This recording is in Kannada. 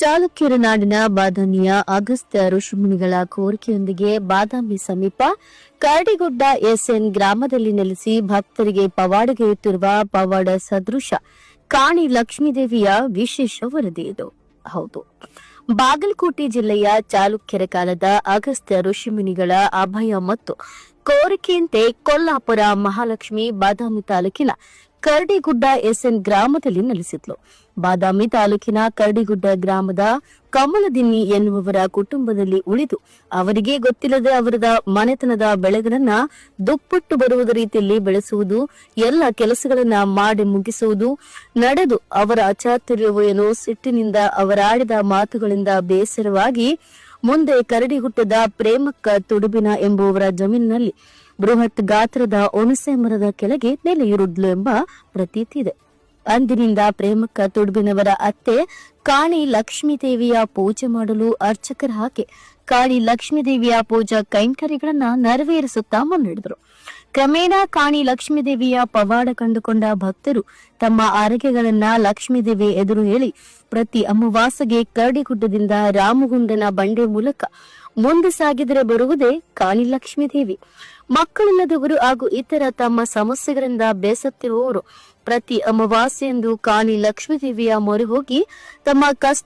ಚಾಲುಕ್ಯರ ನಾಡಿನ ಬಾದಾಮಿಯ ಅಗಸ್ತ್ಯ ಋಷಿಮುನಿಗಳ ಕೋರಿಕೆಯೊಂದಿಗೆ ಬಾದಾಮಿ ಸಮೀಪ ಕರಡಿಗುಡ್ಡ ಎಸ್ಎನ್ ಗ್ರಾಮದಲ್ಲಿ ನೆಲೆಸಿ ಭಕ್ತರಿಗೆ ಪವಾಡಗೆಯುತ್ತಿರುವ ಪವಾಡ ಸದೃಶ ಕಾಣಿ ಲಕ್ಷ್ಮೀದೇವಿಯ ವಿಶೇಷ ವರದಿ ಇದು. ಹೌದು. ಬಾಗಲಕೋಟೆ ಜಿಲ್ಲೆಯ ಚಾಲುಕ್ಯರ ಕಾಲದ ಅಗಸ್ತ್ಯ ಋಷಿಮುನಿಗಳ ಅಭಯ ಮತ್ತು ಕೋರಿಕೆಯಂತೆ ಕೊಲ್ಲಾಪುರ ಮಹಾಲಕ್ಷ್ಮಿ ಬಾದಾಮಿ ತಾಲೂಕಿನ ಕರಡಿಗುಡ್ಡ ಎಸ್ಎನ್ ಗ್ರಾಮದಲ್ಲಿ ನೆಲೆಸಿದ್ಲು. ಬಾದಾಮಿ ತಾಲೂಕಿನ ಕರಡಿಗುಡ್ಡ ಗ್ರಾಮದ ಕಮಲದಿನ್ನಿ ಎನ್ನುವವರ ಕುಟುಂಬದಲ್ಲಿ ಉಳಿದು ಅವರಿಗೆ ಗೊತ್ತಿಲ್ಲದೆ ಅವರದ ಮನೆತನದ ಬೆಳೆಗಳನ್ನ ದುಪ್ಪಟ್ಟು ಬರುವುದ ರೀತಿಯಲ್ಲಿ ಬೆಳೆಸುವುದು, ಎಲ್ಲ ಕೆಲಸಗಳನ್ನ ಮಾಡಿ ಮುಗಿಸುವುದು, ನಡೆದು ಅವರ ಅಚಾತುರ್ಯವು ಏನೋ ಸಿಟ್ಟಿನಿಂದ ಅವರಾಡಿದ ಮಾತುಗಳಿಂದ ಬೇಸರವಾಗಿ ಮುಂದೆ ಕರಡಿಗುಟ್ಟದ ಪ್ರೇಮಕ್ಕ ತುಡುಬಿನ ಎಂಬುವವರ ಜಮೀನಿನಲ್ಲಿ ಬೃಹತ್ ಗಾತ್ರದ ಒಣಸೆ ಮರದ ಕೆಳಗೆ ನೆಲೆಯಿರುದ್ಲು ಎಂಬ ಪ್ರತೀತಿ ಇದೆ. ಅಂದಿನಿಂದ ಪ್ರೇಮಕ್ಕ ತುಡುಬಿನವರ ಅತ್ತೆ ಕಾಣಿ ಲಕ್ಷ್ಮೀ ದೇವಿಯ ಪೂಜೆ ಮಾಡಲು ಅರ್ಚಕರ ಹಾಕಿ ಕಾಣಿ ಲಕ್ಷ್ಮೀದೇವಿಯ ಪೂಜಾ ಕೈಂಕರ್ಯಗಳನ್ನ ನೆರವೇರಿಸುತ್ತಾ ಮುನ್ನಡೆದರು. ಕ್ರಮೇಣ ಕಾಣಿ ಲಕ್ಷ್ಮೀದೇವಿಯ ಪವಾಡ ಕಂಡುಕೊಂಡ ಭಕ್ತರು ತಮ್ಮ ಆರೋಗ್ಯಗಳನ್ನ ಲಕ್ಷ್ಮೀದೇವಿ ಎದುರು ಹೇಳಿ ಪ್ರತಿ ಅಮಾವಾಸ್ಯೆಗೆ ಕರಡಿಗುಡ್ಡದಿಂದ ರಾಮಗುಂಡನ ಬಂಡೆ ಮೂಲಕ ಮುಂದೆ ಸಾಗಿದರೆ ಬರುವುದೇ ಕಾಣಿ ಲಕ್ಷ್ಮೀ ದೇವಿ. ಮಕ್ಕಳಿಲ್ಲದವರು ಹಾಗೂ ಇತರ ತಮ್ಮ ಸಮಸ್ಯೆಗಳಿಂದ ಬೇಸತ್ತಿರುವವರು ಪ್ರತಿ ಅಮಾವಾಸ್ಯೆಂದು ಕಾಣಿ ಲಕ್ಷ್ಮೀದೇವಿಯ ಮೊರೆ ಹೋಗಿ the Marcus